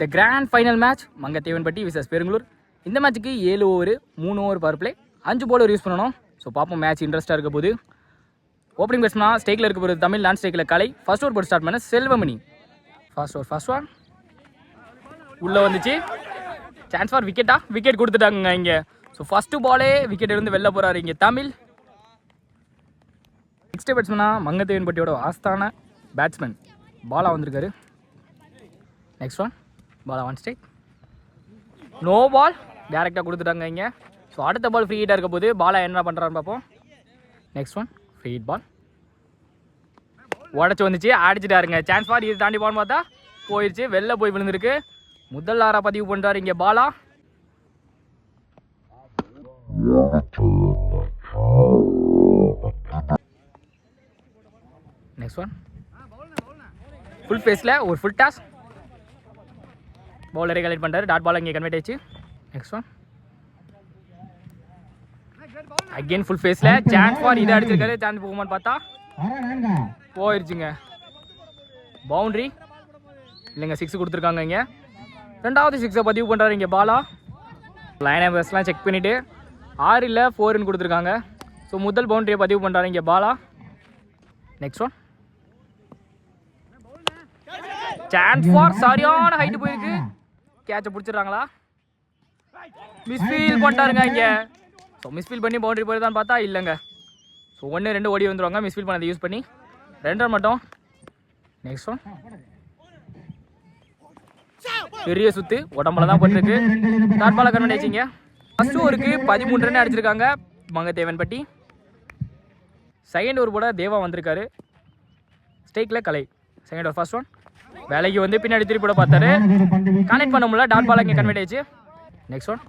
The grand final match Mangathevanpatti versus Perungalur. இந்த மேட்ச்சுக்கு ஏழு ஓவர் மூணு ஓவர் பவர் பிளே அஞ்சு போலர் யூஸ் பண்ணணும். ஸோ பார்ப்போம் மேட்ச் இன்ட்ரெஸ்ட்டாக இருக்க போது. ஓப்பனிங் பேட்ஸ்மனா ஸ்டேக்கில் இருக்க போகிறது தமிழ் நான் ஸ்டேக்கில் கலை. ஃபர்ஸ்ட் ஓவர் போட்டு ஸ்டார்ட் பண்ண Selvamani. First over first one உள்ளே வந்துச்சு. சான்ஸ் ஃபார் விக்கெட்டா விக்கெட் கொடுத்துட்டாங்க இங்கே. ஸோ ஃபஸ்ட்டு பாலே விக்கெட் இருந்து வெளில போகிறாரு இங்கே தமிழ். நெக்ஸ்ட் பேட்ஸ்மனா மங்கத்தேவன்பட்டியோட ஆஸ்தான பேட்ஸ்மேன் பாலா வந்திருக்காரு. Next one Bala on strike no ball டேரெக்டாக கொடுத்துட்டாங்க இங்கே. ஸோ அடுத்த பால் ஃப்ரீ ஹீட்டாக இருக்க போது பாலா என்ன பண்ணுறான்னு பார்ப்போம். Next one free hit ball உடச்சி வந்துச்சு அடிச்சிட்டாருங்க. சான்ஸ் பார் இது தாண்டி போன்னு பார்த்தா போயிடுச்சு வெளில போய் விழுந்திருக்கு. முதல் ஆறா பதிவு பண்ணுறாரு இங்கே பாலா நெக்ஸ்ட் ஒன் ஃபுல் ஃபேஸில் ஒரு ஃபுல் டாஸ் பவுலரை கலெக்ட் பண்ணுறாரு டாட் பால் இங்கே கன்வெர்ட் ஆயிடுச்சு. நெக்ஸ்ட் ஒன் அகெயின் ஃபுல் ஃபேஸில் சான்ஸ் ஃபார் இதை அடிச்சிருக்காரு. சான்ஸ் போகுமான்னு பார்த்தா போயிடுச்சுங்க பவுண்ட்ரி இல்லைங்க சிக்ஸ் கொடுத்துருக்காங்க இங்கே. ரெண்டாவது சிக்ஸை பதிவு பண்ணுறாரு இங்கே பாலா லைன் நம்பர்ஸ்லாம் செக் பண்ணிவிட்டு ஆறு இல்லை ஃபோர்னு கொடுத்துருக்காங்க. ஸோ முதல் பவுண்டரியை பதிவு பண்ணுறாரு இங்கே Bala next one chance for சரியான ஹைட்டு போயிருக்கு. கேட்சை பிடிச்சிடுறாங்களா? மிஸ்ஃபீல் பண்ணிட்டாருங்க இங்கே. ஸோ மிஸ்ஃபீல் பண்ணி பவுண்டரி போயிருதான்னு பார்த்தா இல்லைங்க. ஸோ ஒன்று ரெண்டு ஓடி வந்துருவாங்க. மிஸ்ஃபீல் பண்ணதை யூஸ் பண்ணி. ரெண்டு ரன் மட்டும். நெக்ஸ்ட் ஒன் பெரிய சுத்து. உடம்புல தான் போட்டிருக்கு. டாட் பால கன்வெர்ட் ஆயிடுச்சிங்க ஃபர்ஸ்ட் ஓவருக்கு பதிமூணு ரன் அடிச்சிருக்காங்க. மங்கத்தேவன்பட்டி செகண்ட் ஓவர் கூட தேவா வந்திருக்காரு. ஸ்டேக்கில் Kalai. Second over first one வேலைக்கு வந்து பின்னாடி திருப்பி கூட பார்த்தாரு. கனெக்ட் பண்ண முடியல டாட் பால் இங்கே கன்வெர்ட் ஆயிடுச்சு. நெக்ஸ்ட் ஒன்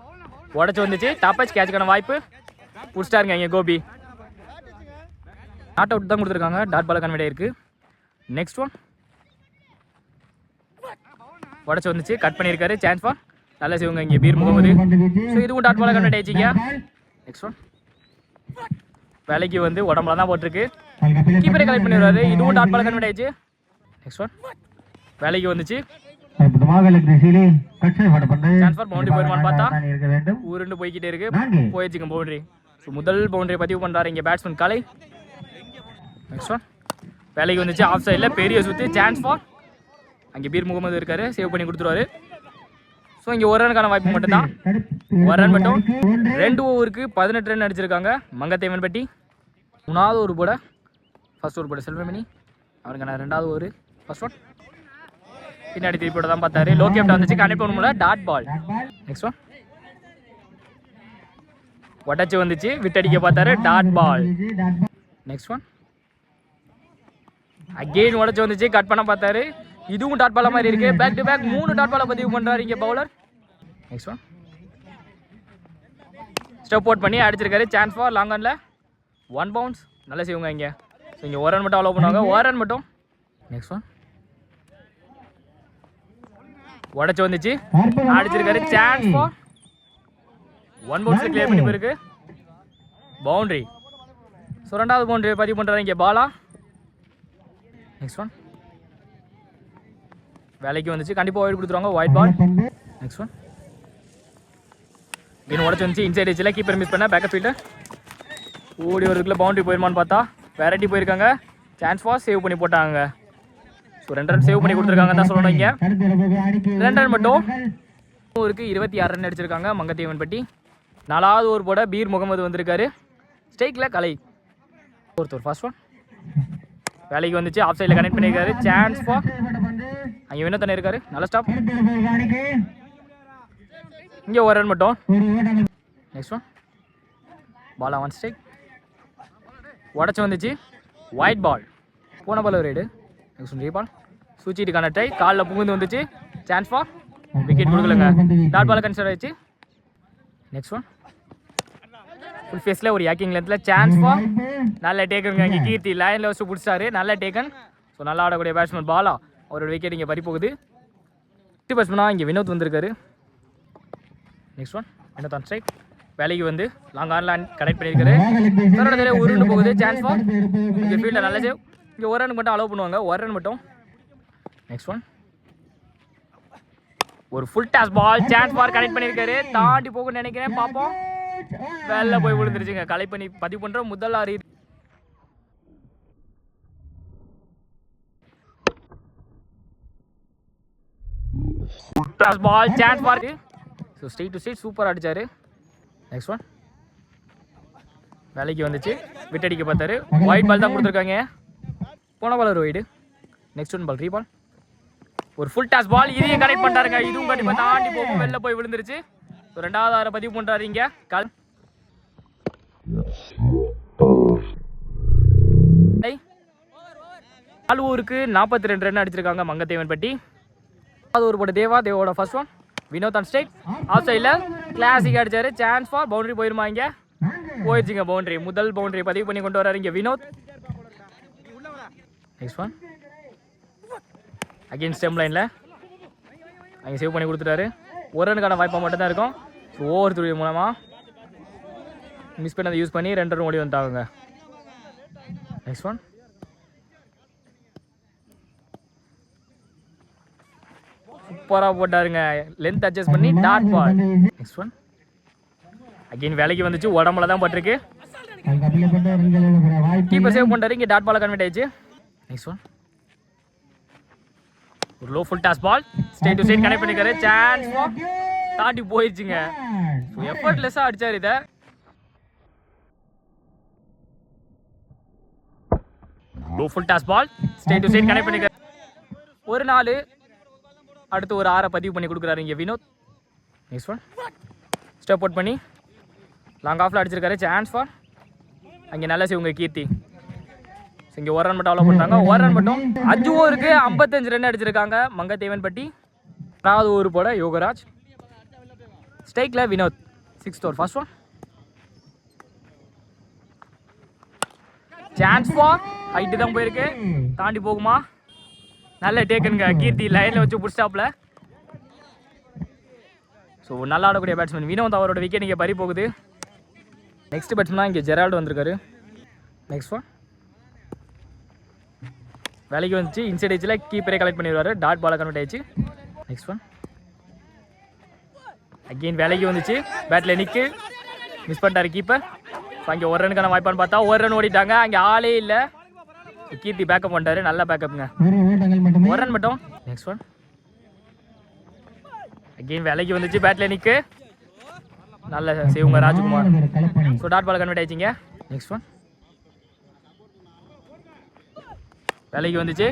உடச்சி வந்துச்சு டாப்பாச்சு கேட்சுக்கான வாய்ப்பு. பிடிச்சிட்டாருங்க இங்கே கோபி. நாட் அவுட் தான் கொடுத்துருக்காங்க டாட் பால் கன்வெர்ட் ஆயிருக்கு. நெக்ஸ்ட் ஒன் உடச்சி வந்துச்சு கட் பண்ணியிருக்காரு சான்ஸ் ஃபார் நல்ல சிவங்க இங்கே பீர் முகமது. ஸோ இதுவும் டாட் பால் கன்வெர்ட் ஆயிடுச்சிங்க நெக்ஸ்ட் ஒன் வேலைக்கு வந்து உடம்புல தான் போட்டிருக்கு கீப்பரை கலெக்ட் பண்ணிடுவாரு இதுவும் டாட் பால் கன்வெர்ட் ஆயிடுச்சு. நெக்ஸ்ட் ஒன் வேலைக்கு வந்துச்சு. Transfer boundary போயிருமான்னு பார்த்தா? ஊருண்டு போய்கிட்டே இருக்கு. போயிடுச்சுங்க பவுண்டரி ஸோ முதல் பவுண்டரி பதிவு பண்ணுறாரு இங்கே பேட்ஸ்மேன் கலை. நெக்ஸ்ட் ஒன் வேலைக்கு வந்துச்சு ஆஃப் சைடில் பெரிய சுற்று சான்ஸ் ஃபார் அங்கே பீர் முகமது இருக்காரு சேவ் பண்ணி கொடுத்துருவாரு. ஸோ இங்கே ஒரு ரனுக்கான வாய்ப்பு மட்டும்தான். ஒரு ரன் மட்டும். ரெண்டு ஓவருக்கு பதினெட்டு ரன் அடிச்சிருக்காங்க. மங்கத்தேவன்பட்டி மூணாவது ஒரு போட ஃபர்ஸ்ட் ஓவர் போட செல்வமணி. அவருக்கான ரெண்டாவது ஓவர் ஃபர்ஸ்ட் ஒன் பின்னாடி திருப்பி தான் பார்த்தாரு. லோ வந்துச்சு. கனெக்ட் பண்ண முடியல டாட் பால் நெக்ஸ்ட் ஒன் உடச்சி வந்துச்சு. விட்டடிக்க பார்த்தாரு. Dot ball next one again உடச்சி வந்துச்சு. கட் பண்ண பார்த்தாரு. இதுவும் டாட் பால மாதிரி இருக்கு. பேக் டு பேக் மூணு டாட் பால பதிவு பண்றாரு இங்க bowler next one step out பண்ணி அடிச்சிருக்காரு. சான்ஸ் ஃபார் லாங் ஆன்ல ஒன் பவுன்ஸ் நல்லா செய்வாங்க இங்க. ஸோ இங்கே ஒரு ரன் மட்டும் அலோவ் பண்ணுவாங்க. ஒரு ரன் மட்டும். நெக்ஸ்ட் ஒன் உடச்சி வந்துச்சு. அடிச்சிருக்காரு chance for one bounce clear பண்ணி போயிருக்கு. பவுண்டரி ஸோ ரெண்டாவது பவுண்டரி பதிவு பண்ணுறாரு இங்கே பாலா. நெக்ஸ்ட் ஒன் வேலைக்கு வந்துச்சு. கண்டிப்பாக ஒயிட் கொடுத்துருவாங்க. ஒயிட் பால் நெக்ஸ்ட் ஒன் இன்னும் உடச்சி வந்துச்சு. இன்சைட் ஏஜில் கீப்பர் மிஸ் பண்ண. பேக்கப் ஃபீல்டர் ஓடி வரதுக்குள்ள பவுண்டரி போயிருமான்னு பார்த்தா. வெரைட்டி போயிருக்காங்க. சான்ஸ் ஃபார் சேவ் பண்ணி போட்டாங்க. ரெண்டு ரன் சேவ் பண்ணி கொடுத்துருக்காங்க தான் சொல்லணும் இங்கே. ரெண்டு ரன் மட்டும். ஓவருக்கு இருபத்தி ஆறு ரன் அடிச்சிருக்காங்க மங்கத்தேவன்பட்டி நாலாவது ஓவர் போட பீர் முகமது வந்திருக்காரு. ஸ்டேக்கில் கலை. ஒருத்தர் ஃபர்ஸ்ட் ஒன் வேலைக்கு வந்துச்சு ஆஃப் சைடில் கனெக்ட் பண்ணியிருக்காரு சான்ஸ் ஃபார் அங்கே என்ன தானே இருக்காரு. நல்ல ஸ்டாப் இங்கே ஒரு ரன் மட்டும். Next one Bala on strike உடச்சி வந்துச்சு. ஒயிட் பால் போன பால் ஒரு ரைடு நெக்ஸ்ட் ஒன் பால் சூச்சிட்டுக்கான ட்ரை காலில் புகுந்து வந்துச்சு. சான்ஸ் ஃபார் விக்கெட் கொடுக்கலங்க. டாட் பால் கன்சிடர் ஆயிடுச்சு. நெக்ஸ்ட் ஒன் ஃபுல் ஃபேஸில் ஒரு யாக்கிங் லென்த்தில் சான்ஸ் ஃபார் நல்ல டேக்கனுங்க இங்கே கீர்த்தி லைனில் வச்சு பிடிச்சாரு நல்ல டேக்கன் ஸோ நல்லா ஆடக்கூடிய பேட்ஸ்மேன் பாலா அவரோட விக்கெட் இங்கே பறி போகுது. ஃபஸ்ட்டு பேட்ஸ்மேனாக இங்கே வினோத் வந்திருக்காரு. Next one Vinod on strike வேலைக்கு வந்து லாங் ஆன்ல கனெக்ட் பண்ணியிருக்காரு தன்னோட உருண்டு போகுது. சான்ஸ் ஃபார் இங்கே ஃபீல்டில் நல்ல சேவ் இங்கே ஒரு ரன் மட்டும் அலோவ் பண்ணுவாங்க. ஒரு ரன் மட்டும். நெக்ஸ்ட் ஒன் ஒரு full toss ball chance for connect பண்ணியிருக்காரு. தாண்டி போகும்னு நினைக்கிறேன். பார்ப்போம். வெளில போய் விழுந்துருச்சுங்க. கலை பண்ணி பதிவு பண்ணுற முதல் ஆறு toss ball chance for so straight to straight super அடிச்சாரு. நெக்ஸ்ட் ஒன் வேலைக்கு வந்துச்சு. விட்டடிக்க பார்த்தாரு. ஒயிட் பால் தான் கொடுத்துருக்காங்க. போன பால் ஒரு wide next one ball reball ஒரு ஃபுல் டாஸ் பால் இதையும் கனெக்ட் பண்ணிட்டாருங்க. இதுவும் கண்டிப்பாக தாண்டி போகும். வெளில போய் விழுந்துருச்சு. ரெண்டாவது ஆறு பதிவு பண்ணுறாரு இங்கே. கல் நாலு நாற்பத்தி ரெண்டு ரன் அடிச்சிருக்காங்க மங்கத்தேவன் பட்டி. அது ஒரு போட Deva தேவோட first one Vinod on strike off சைடில் கிளாசிக் அடிச்சாரு. சான்ஸ் ஃபார் பவுண்டரி போயிருமா இங்கே? போயிடுச்சுங்க பவுண்டரி முதல் பவுண்டரி பதிவு பண்ணி கொண்டு வராரு இங்கே Vinod. Next one again stump லைனில் அங்கே சேவ் பண்ணி கொடுத்துட்டாரு. ஒரு ரனுக்கான வாய்ப்பாக மட்டும் தான் இருக்கும். ஸோ ஓவர் துறை மூலமாக மிஸ் பண்ணதை யூஸ் பண்ணி ரெண்டு ரன் ஓடி வந்துட்டாங்க. நெக்ஸ்ட் ஒன் சூப்பராக போட்டாருங்க. லென்த் அட்ஜஸ்ட் பண்ணி dot ball next one again வேலைக்கு வந்துச்சு. உடம்புல தான் பட்டிருக்கு. கீப்பர் சேவ் பண்ணிட்டாரு. இங்கே டாட் பால் கன்வெர்ட் ஆயிடுச்சு. நெக்ஸ்ட் ஒன் ஒரு low full toss ball straight to straight connect பண்ணிக்காரு. Chance தாண்டி போயிடுச்சுங்க எஃபர்ட்லெஸ்ஸாக அடிச்சார் இதை. Low full toss ball straight to straight connect பண்ணிக்காரு. ஒரு நாலு. அடுத்து ஒரு ஆறை பதிவு பண்ணி கொடுக்குறாரு இங்கே Vinod. Next one step out பண்ணி. லாங் ஆஃபில் அடிச்சிருக்காரு. சான்ஸ் ஃபார் அங்கே நல்ல சிவங்க கீர்த்தி. இங்கே ஒரு ரன் மட்டும் அவ்வளோ பண்ணுறாங்க ஒரு ரன் மட்டும் அஞ்சு ஓவருக்கு ஐம்பத்தஞ்சு ரன் அடிச்சிருக்காங்க. மங்கத்தேவன் பட்டி நாலாவது ஓவர் போட Yogaraj. ஸ்டேக்கில் Vinod sixth over first one chance for height தான் போயிருக்கு. தாண்டி போகுமா? நல்ல டேக்கனுங்க கீர்த்தி லைனில் வச்சு புடிச்சாப்ல ஸோ நல்லா ஆடக்கூடிய பேட்ஸ்மேன் வினோத் அவரோட விக்கெட் இங்கே பறி போகுது. நெக்ஸ்ட் பேட்ஸ்மேனாக இங்கே ஜெரால்டு வந்திருக்காரு. நெக்ஸ்ட் ஒன் வேலைக்கு வந்துச்சு. இன்சைட் ஏஜில் கீப்பரே கலெக்ட் பண்ணிடுவாரு. டாட் பாலை கன்வெர்ட் ஆயிடுச்சு. நெக்ஸ்ட் ஒன் அகெயின் வேலைக்கு வந்துச்சு. பேட்டில் நிற்கு மிஸ் பண்ணிட்டாரு கீப்பர் இப்போ அங்கே ஒரு ரனுக்கான வாய்ப்பான்னு பார்த்தா ஒரு ரன் ஓடிட்டாங்க. அங்கே ஆளே இல்லை. கீர்த்தி பேக்கப் பண்ணிட்டாரு. நல்ல பேக்கப்புங்க ஒரு ரன் மட்டும். நெக்ஸ்ட் ஒன் அகெயின் வேலைக்கு வந்துச்சு. பேட்டில் நிற்கு நல்ல செய்வுங்க Rajkumar. So dot ball convert ஆயிடுச்சிங்க. Next one வேலைக்கு வந்துச்சு.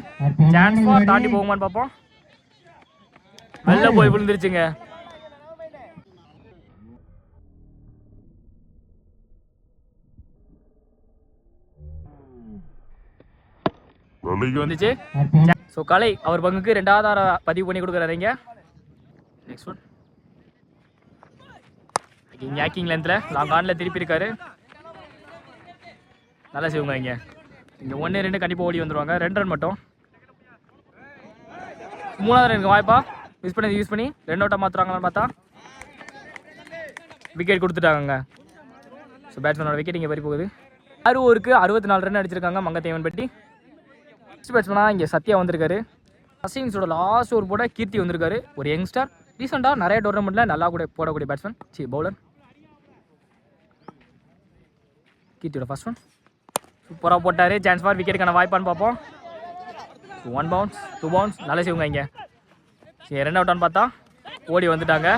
சான்ஸ் ஃபார் தாண்டி போகுமான்னு பார்ப்போம். வெளில போய் விழுந்துருச்சுங்க. வந்துச்சு. ஸோ கலை அவர் பங்குக்கு ரெண்டாவது ஆற பதிவு பண்ணி கொடுக்குறாருங்க நெக்ஸ்ட் ஒன் இங்கே ஹேக்கிங் லென்த்தில் லாங் ஆனில் திருப்பி இருக்காரு. நல்லா செய்வாங்க இங்கே. இங்கே ஒன்று ரெண்டு கண்டிப்பாக ஓடி வந்துருவாங்க. ரெண்டு ரன் மட்டும். மூணாவது ரனுக்கு வாய்ப்பா. மிஸ் பண்ணி யூஸ் பண்ணி. ரெண்டு அவுட்டாக மாற்றுறாங்களான்னு பார்த்தா. விக்கெட் கொடுத்துட்டாங்க ஸோ பேட்ஸ்மேனோட விக்கெட் இங்கே பறி போகுது. ஆறு அறுபத்தி நாலு ரன் அடிச்சிருக்காங்க மங்கத்தேவன் பெட்டி. ஃபஸ்ட் பேட்ஸ்மேனாக இங்கே சத்யா வந்திருக்காரு. அசிங்ஸோட லாஸ்ட் ஓவர் போட கீர்த்தி வந்திருக்காரு. ஒரு யங்ஸ்டர் ரீசெண்டாக நிறைய டோர்னமெண்ட்டில் நல்லா கூட போடக்கூடிய பேட்ஸ்மேன் சி பவுலர் கீர்த்தியோட ஃபர்ஸ்ட் ஒன் சூப்பராக போட்டார். சான்ஸ் ஃபார் விக்கெட்டுக்கான வாய்ப்பான்னு பார்ப்போம். ஒன் பவுன்ஸ் டூ பவுன்ஸ் நல்ல செய்வங்க இங்கே. சரி ரன் அவுட்டான்னு பார்த்தா ஓடி வந்துட்டாங்க.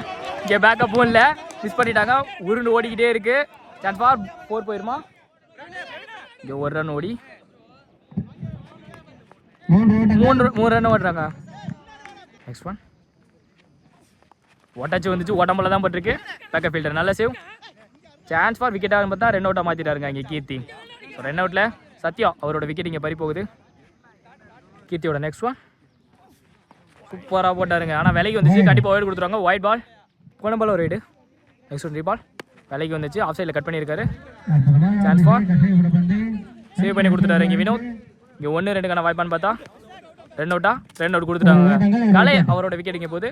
இங்கே பேக்கப்பும் இல்லை. மிஸ் பண்ணிட்டாங்க. உருண்டு ஓடிக்கிட்டே இருக்கு. சான்ஸ் ஃபார் ஃபோர் போயிருமா? இங்கே ஒரு ரன் ஓடி. மூன்று மூணு மூணு ரன் ஓடுறாங்க. நெக்ஸ்ட் ஒன் ஒட்டாச்சு வந்துச்சு. உடம்புல தான் பட்டிருக்கு. பேக்கப் ஃபீல்டர் நல்ல சேவ் சான்ஸ் ஃபார் விக்கெட்டாக பார்த்தா ரென் அவுட்டாக மாற்றிட்டாருங்க இங்கே கீர்த்தி. ஸோ ரென் அவுட்டில் சத்யா அவரோட விக்கெட் இங்கே பறி போகுது. கீர்த்தியோட நெக்ஸ்ட் ஒன் சூப்பராக போட்டாருங்க. ஆனால் விலைக்கு வந்துச்சு. கண்டிப்பாக ஒயிட் கொடுத்துருவாங்க. ஒயிட் பால் போன பால் ஒரு ரைடு நெக்ஸ்ட் ஒன் பால் விலைக்கு வந்துச்சு. ஆஃப் சைடில் கட் பண்ணியிருக்காரு. கட்டைவிட பந்து சேவ் பண்ணி கொடுத்துட்டாரு இங்கே வினோத். இங்கே ஒன்று ரெண்டுக்கான வாய்ப்பான்னு பார்த்தா ரெண்டு அவுட்டா ரெண்டு அவுட் கொடுத்துட்டாங்க. கலை அவரோட விக்கெட் இங்கே போகுது.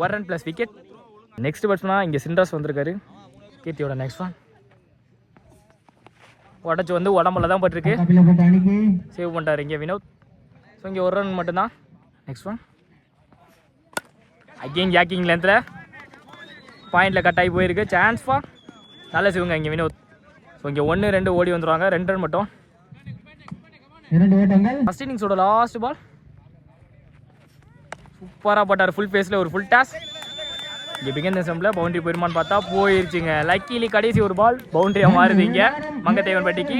ஒரு ரன் ப்ளஸ் விக்கெட் நெக்ஸ்ட் பேட்ஸ்மனா இங்கே சின்ராஸ் வந்திருக்காரு. கீர்த்தியோட நெக்ஸ்ட் ஒன் உடச்சி வந்து உடம்புல தான் பட்டிருக்கு. சேவ் பண்ணிட்டாரு இங்கே வினோத். ஸோ இங்கே ஒரு ரன் மட்டும்தான். நெக்ஸ்ட் ஒன் அகெயின் ஜாக்கிங் லென்த்தில் பாயிண்டில் கட் ஆகி போயிருக்கு. சான்ஸ் ஃபார் நல்ல சிவங்க இங்கே வினோத். ஸோ இங்கே ஒன்று ரெண்டு ஓடி வந்துருவாங்க. ரெண்டு ரன் மட்டும். ஃபஸ்ட் இன்னிங்ஸோட லாஸ்ட் பால் சூப்பராக போட்டார். ஃபுல் ஃபேஸில் ஒரு ஃபுல் டாஸ் இங்கே பிகன் செம்பில் பவுண்டரி போயிருமான்னு பார்த்தா போயிருச்சுங்க. லக்கிலி கடைசி ஒரு பால் பவுண்டரியாக மாறுது மங்கத்தேவன் மங்கத்தேவன்பட்டிக்கு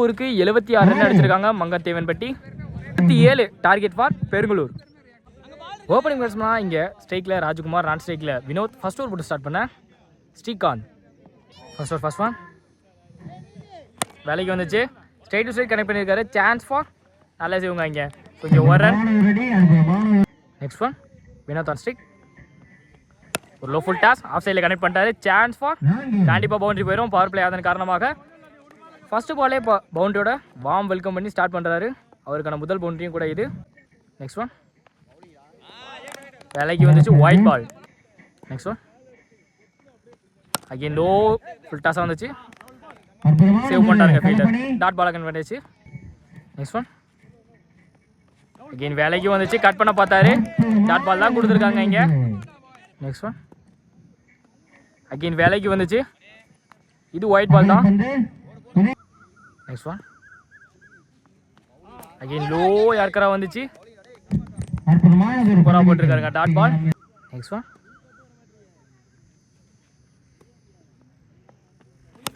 ஊருக்கு எழுபத்தி ஆறு ரன் அடிச்சிருக்காங்க. மங்கத்தேவன் பட்டி இருபத்தி ஏழு டார்கெட் ஃபார் பெருங்களூர். ஓப்பனிங் பேட்ஸ்மனாக இங்கே ஸ்ட்ரைக்கில் ராஜ்குமார் நான் ஸ்ட்ரைக்கில் வினோத். ஃபர்ஸ்ட் ஓவர் போட்டு ஸ்டார்ட் பண்ணேன் Srikanth. First over first one வேலைக்கு வந்துச்சு. ஸ்ட்ரைட் டு ஸ்ட்ரைட் கனெக்ட் பண்ணியிருக்காரு. சான்ஸ் ஃபார் நல்லா செய்வாங்க இங்கே. கொஞ்சம் ஒரு run next one Vinod on strike ஒரு லோ ஃபுல் டாஸ் ஆஃப் சைடில் கனெக்ட் பண்ணிட்டாரு. சான்ஸ் ஃபார் கண்டிப்பாக பவுண்டரி போயிடும் பவர் பிளே ஆதன் காரணமாக. ஃபர்ஸ்ட் பாலே இப்போ பவுண்டரியோட வார்ம் வெல்கம் பண்ணி ஸ்டார்ட் பண்ணுறாரு அவருக்கான முதல் பவுண்டரியும் கூட இது. நெக்ஸ்ட் ஒன் வேலைக்கு வந்துச்சு wide ball next one again low full டாஸாக வந்துச்சு. சேவ் பண்ணிட்டாருங்க ஃபீல்டர். டாட் பால் கன்வெர்ட் ஆச்சு நெக்ஸ்ட் ஒன் அகைன் வேலைக்கு வந்துச்சு. கட் பண்ண பார்த்தாரு. டாட் பால் தான் கொடுத்துருக்காங்க இங்கே. நெக்ஸ்ட் ஒன் அகைன் வேலைக்கு வந்துச்சு. இது ஒயிட் பால் தான். நெக்ஸ்ட் ஒன் அகைன் லோ யாருக்கரா வந்துச்சு? சூப்பராக போட்டிருக்காருங்க dot ball next one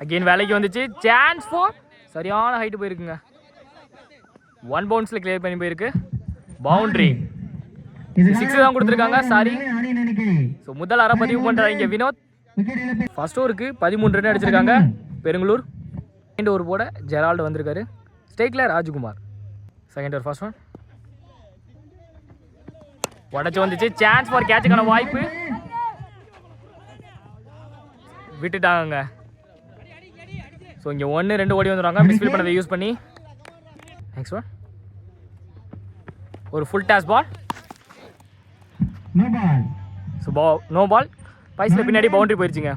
again வேலைக்கு வந்துச்சு. சான்ஸ் ஃபோர் சரியான ஹைட் போயிருக்குங்க. ஒன் பவுன்ஸில் கிளியர் பண்ணி போயிருக்கு. பவுண்டரி சிக்ஸ் தான் கொடுத்துருக்காங்க சாரி ஸோ முதல் அரை பதிவு பண்ணுறாங்க வினோத். ஃபர்ஸ்ட் ஓவருக்கு பதிமூணு ரன் அடிச்சிருக்காங்க. பெருங்களூர். செகண்ட் ஓவர் போட ஜெரால்டு வந்திருக்காரு. ஸ்டேக்கில் Rajkumar. Second over first one உடச்சு வந்துச்சு. சான்ஸ் ஃபார் கேட்சுக்கான வாய்ப்பு. விட்டுட்டாங்க ஸோ இங்கே ஒன்று ரெண்டு ஓடி வந்துடுவாங்க மிஸ்ஃபீல் பண்ணதை யூஸ் பண்ணி. நெக்ஸ்ட் ஒன் ஒரு full toss ball ball so பா நோ பால் பைஸில் பின்னாடி பவுண்டரி போயிடுச்சுங்க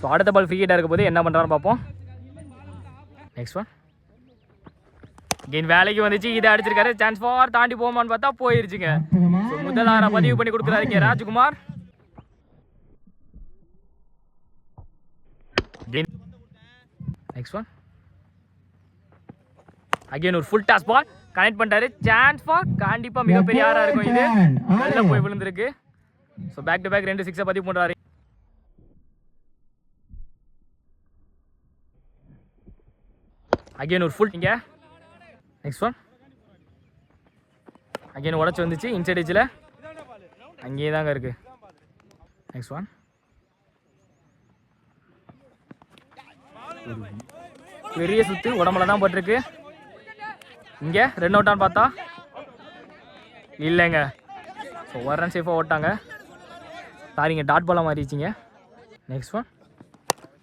ஸோ அடுத்த பால் ஃப்ரீ ஹிட்டாக இருக்க போது என்ன பண்ணுறான்னு பார்ப்போம். நெக்ஸ்ட் ஒன் கெயின் வேலைக்கு வந்துச்சு. இதை அடிச்சிருக்காரு. சான்ஸ் ஃபார் தாண்டி போமான்னு பார்த்தா போயிருச்சுங்க. ஸோ முதல் பதிவு பண்ணி கொடுக்குறாரு இங்கே ராஜ்குமார். நெக்ஸ்ட் ஒன் அகைன் ஒரு ஃபுல் டாஸ் பால் கனெக்ட் பண்ணிட்டாரு. சான்ஸ் ஃபார் கண்டிப்பா மிகப்பெரிய ஆறா இருக்கும் இது. வெளில போய் விழுந்திருக்கு. ஸோ பேக் டு பேக் ரெண்டு சிக்ஸை பதிவு பண்ணுறாரு அகெயின் ஒரு ஃபுல் இங்கே. நெக்ஸ்ட் ஒன் அகெயின் உடச்சி வந்துச்சு இன்சைட் எஜ்ஜில் அங்கேயே தாங்க இருக்குது நெக்ஸ்ட் ஒன் பெரிய சுத்து உடம்புல தான் போட்டிருக்கு. இங்கே ரெண்டு அவுட்டான்னு பார்த்தா? இல்லைங்க. ஸோ ஒரு ரன் சேஃபாக ஓட்டாங்க. சாரிங்க டாட் பாலாக மாறிச்சிங்க நெக்ஸ்ட் ஒன்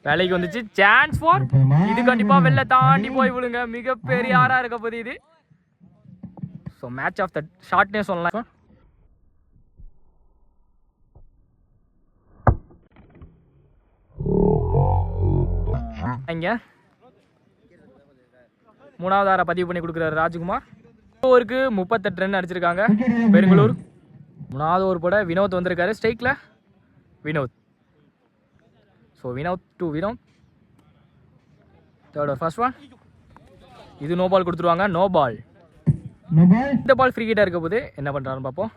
வேலைக்கு வந்துச்சு. சான்ஸ் ஃபார் இது கண்டிப்பா வெளில தாண்டி போய் விழுங்க. மிகப்பெரிய ஆறா இருக்க போது இது. ஸோ மேட்ச் ஆஃப் த ஷார்ட்னே சொல்லலாம். இங்க. மூணாவது ஆறை பதிவு பண்ணி கொடுக்குறாரு ராஜ்குமார். ஓவருக்கு முப்பத்தெட்டு ரன் அடிச்சிருக்காங்க. பெருங்களூர். மூணாவது ஓவர் போட வினோத் வந்திருக்காரு. ஸ்ட்ரைக்கில் Vinod so Vinod to Vinod third first one இது நோ பால் கொடுத்துருவாங்க. நோ பால் நோ பால் இந்த பால் ஃப்ரீ கிட்டாக இருக்க போது என்ன பண்ணுறாருன்னு பார்ப்போம்.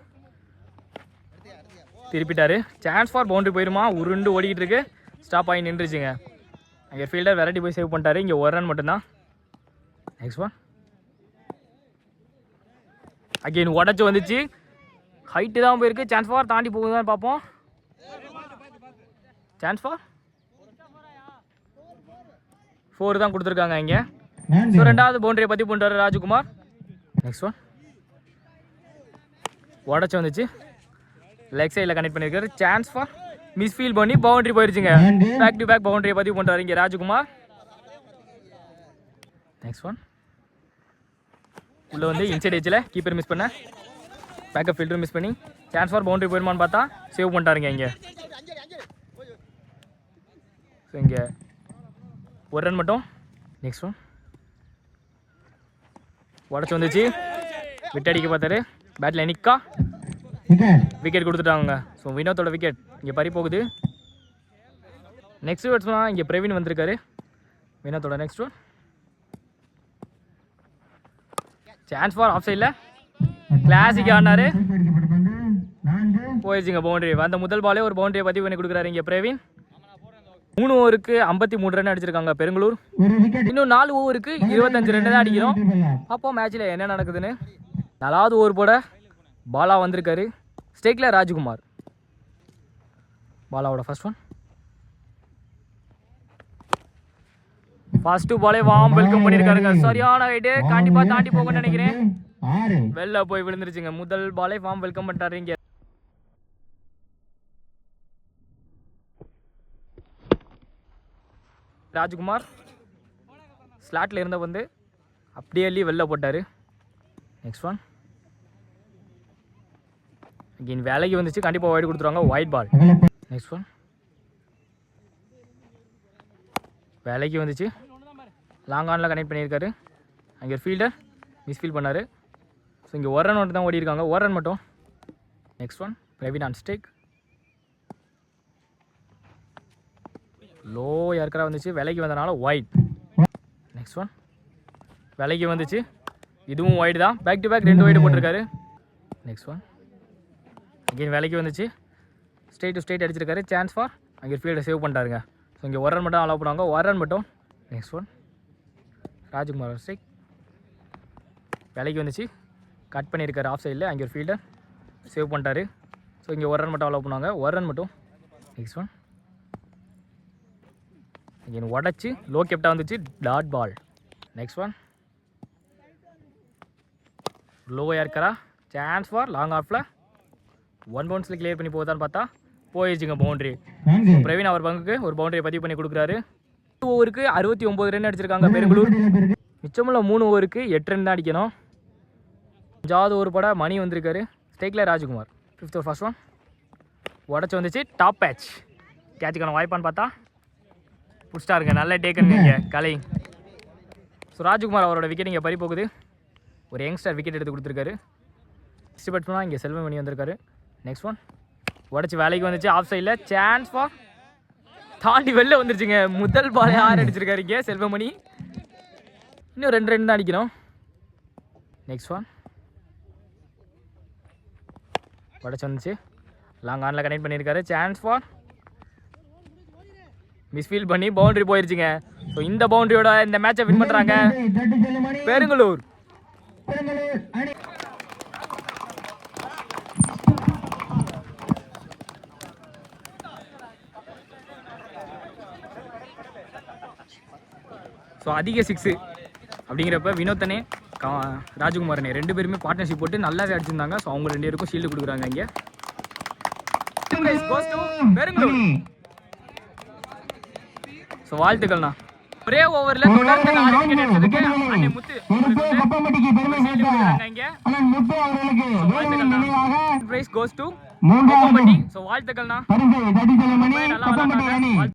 திருப்பிட்டாரு. சான்ஸ் ஃபார் பவுண்டரி போயிருமா? உருண்டு ஓடிக்கிட்டு இருக்கு. ஸ்டாப் ஆகி நின்றுச்சுங்க. அங்கே ஃபீல்டர் வெரைட்டி போய் சேவ் பண்ணிட்டாரு. இங்கே ஒரு ரன் மட்டும்தான். நெக்ஸ்ட் ஒன் அகைன் உடச்சி வந்துச்சு. ஹைட்டு தான் போயிருக்கு. சான்ஸ் ஃபார் தாண்டி போகுதான்னு பார்ப்போம். சான்ஸ் ஃபார் ஃபோர் தான் கொடுத்துருக்காங்க இங்கே. ஸோ ரெண்டாவது பவுண்டரியை பற்றி பண்ணுறாரு ராஜ்குமார். நெக்ஸ்ட் ஒன் உடச்சி வந்துச்சு. லெக் சைடில் கனெக்ட் பண்ணியிருக்காரு சான்ஸ் ஃபார் மிஸ்ஃபீல் பண்ணி பவுண்டரி போயிருச்சுங்க. நான்கு பேக் டு பேக் பவுண்டரியை பதிவு பண்ணுறாரு இங்கே ராஜ்குமார். நெக்ஸ்ட் ஒன் உள்ளே வந்து இன்சைட் ஏஜில் கீப்பர் மிஸ் பண்ண. பேக்கப் ஃபில்டர் மிஸ் பண்ணி. சான்ஸ் ஃபார் பவுண்டரி போயிருமான்னு பார்த்தா சேவ் பண்ணிட்டாருங்க இங்கே. ஸோ இங்கே. ஒரு ரன் மட்டும். நெக்ஸ்ட் ஒன் உடச்சி வந்துச்சு. விட்டு அடிக்க பார்த்தாரு. பேட்டில் நிக்கா. விக்கெட். கொடுத்துட்டாங்க. ஸோ வினோத்தோட விக்கெட் இங்கே பறி போகுது. நெக்ஸ்ட் பேட்ஸ்மேன் இங்கே பிரவீன் வந்திருக்காரு. வினோத்தோட next one chance for off சைடில் கிளாசிக் ஆடினாரு. போயிடுச்சுங்க பவுண்டரி வந்த முதல் பாலே ஒரு பவுண்டரியை பதிவு பண்ணி கொடுக்குறாரு இங்கே பிரவீன். மூணு ஓவருக்கு ஐம்பத்தி மூணு ரன் அடிச்சிருக்காங்க பெருங்களூர். இன்னும் நாலு ஓவருக்கு இருபத்தஞ்சு ரன் தான் அடிக்கிறோம். அப்போ மேட்ச்சில் என்ன நடக்குதுன்னு. நாலாவது ஓவர் போட பாலா வந்திருக்காரு. ஸ்டேக்கில் ராஜ்குமார். பாலாவோட ஃபர்ஸ்ட் ஒன் ஃபர்ஸ்ட் பாலே வாம் வெல்கம் பண்ணியிருக்காருங்க. சரியான ரைட்டு கண்டிப்பாக தாண்டி போகணும்னு நினைக்கிறேன். வெளில போய் விழுந்துருச்சுங்க. முதல் பாலே வாம் வெல்கம் பண்ணிட்டாரு ராஜ்குமார் ஸ்லாட்டில் இருந்த வந்து அப்படியே அள்ளி வெளில போட்டார். நெக்ஸ்ட் ஒன் அகெயின் வேலைக்கு வந்துச்சு. கண்டிப்பாக ஒயிட் கொடுத்துருவாங்க. ஒயிட் பால் நெக்ஸ்ட் ஒன் வேலைக்கு வந்துச்சு. லாங் ஆனில் கனெக்ட் பண்ணியிருக்காரு. அங்கே ஃபீல்டர் மிஸ்ஃபீல் பண்ணார். ஸோ இங்கே ஒரு ரன் மட்டும் தான் ஓடி இருக்காங்க ஒரு ரன் மட்டும். Next one Praveen on strike low ஏற்கரா வந்துச்சு. விலைக்கு வந்தனால ஒயிட் நெக்ஸ்ட் ஒன் விலைக்கு வந்துச்சு. இதுவும் ஒயிட் தான். பேக் டு பேக் ரெண்டு ஒயிட் போட்டிருக்காரு. நெக்ஸ்ட் ஒன் அகெயின் விலைக்கு வந்துச்சு. ஸ்ட்ரெயிட் டு ஸ்ட்ரெயிட் அடிச்சிருக்காரு. சான்ஸ் ஃபார் அங்கே ஃபீல்டை சேவ் பண்ணிட்டாருங்க. ஸோ இங்கே ஒரு ரன் மட்டும் அலோவ் பண்ணுவாங்க. ஒரு ரன் மட்டும். நெக்ஸ்ட் ஒன் ராஜ்குமார் ஸ்ட்ரைக் விலைக்கு வந்துச்சு. கட் பண்ணியிருக்காரு ஆஃப் சைடில் அங்கே ஒரு ஃபீல்டர் சேவ் பண்ணிட்டாரு. ஸோ இங்கே ஒரு ரன் மட்டும் அலோவ் பண்ணுவாங்க. ஒரு ரன் மட்டும். நெக்ஸ்ட் ஒன் அகெயின் உடச்சி லோ கெப்டாக வந்துச்சு dot ball next one low ஏற்கரா chance for long ஆஃபில் ஒன் பவுன்ஸில் கிளியர் பண்ணி போகுதான்னு பார்த்தா போயிடுச்சுங்க பவுண்டரி பிரவீன் அவர் பங்குக்கு ஒரு பவுண்டரியை பதிவு பண்ணி கொடுக்குறாரு. ஓவருக்கு அறுபத்தி ஒம்பது ரன் அடிச்சிருக்காங்க பெருங்களூர். மிச்சமுள்ள மூணு ஓவருக்கு எட்டு ரன் தான் அடிக்கணும். அஞ்சாவது ஓவர் பட மணி வந்திருக்காரு. ஸ்டேக்கில் ராஜ்குமார். ஃபிஃப்த் ஃபர்ஸ்ட் ஒன் உடச்சி வந்துச்சு டாப் பேட்ச் கேட்சுக்கான வாய்ப்பான்னு பார்த்தா பிடிச்சிட்டாருங்க நல்ல டேக்கன் நீங்கள் கலை. ஸோ ராஜ்குமார் அவரோட விக்கெட் இங்கே பறி போகுது. ஒரு யங்ஸ்டர் விக்கெட் எடுத்து கொடுத்துருக்காரு. நெக்ஸ்ட் பேட்ஸ்மேனாக இங்கே செல்வமணி வந்திருக்காரு. நெக்ஸ்ட் ஒன் உடச்சி வேலைக்கு வந்துச்சு. ஆஃப் சைடில் சான்ஸ் ஃபார் தாண்டி வெளில வந்துருச்சுங்க. முதல் பாலே ஆறு அடிச்சிருக்காரு இங்கே செல்வமணி இன்னும் ரெண்டு ரெண்டு தான் அடிக்கணும். நெக்ஸ்ட் ஒன் உடச்சி வந்துச்சு. லாங் ஆனில் கனெக்ட் பண்ணியிருக்காரு சான்ஸ் ஃபார் மிஸ்ஃபீல் பண்ணி பவுண்டரி போயிருச்சுங்க. ஸோ இந்த பவுண்டரியோட இந்த மேட்சை வின் பண்ணுறாங்க தட்டி பெருங்களூர். ஸோ அதிக சிக்ஸு அப்படிங்கிறப்ப வினோத்தனே கா ராஜகுமாரனே ரெண்டு பேருமே பார்ட்னர்ஷிப் போட்டு நல்லாவே அடிச்சிருந்தாங்க. ஸோ அவங்க ரெண்டு பேருக்கும் ஷீல்டு கொடுக்குறாங்க இங்கே. Goes பெருங்களூர். ஸோ வாழ்த்துக்கள்ண்ணா. ஒரே ஓவரில் தொடர்ந்து நாலு விக்கெட் எடுத்ததுக்கு அண்ணன் முத்து. பிரைஸ் கோஸ் டு மூன்றாவது ஸோ வாழ்த்துக்கள்ண்ணா. நல்லா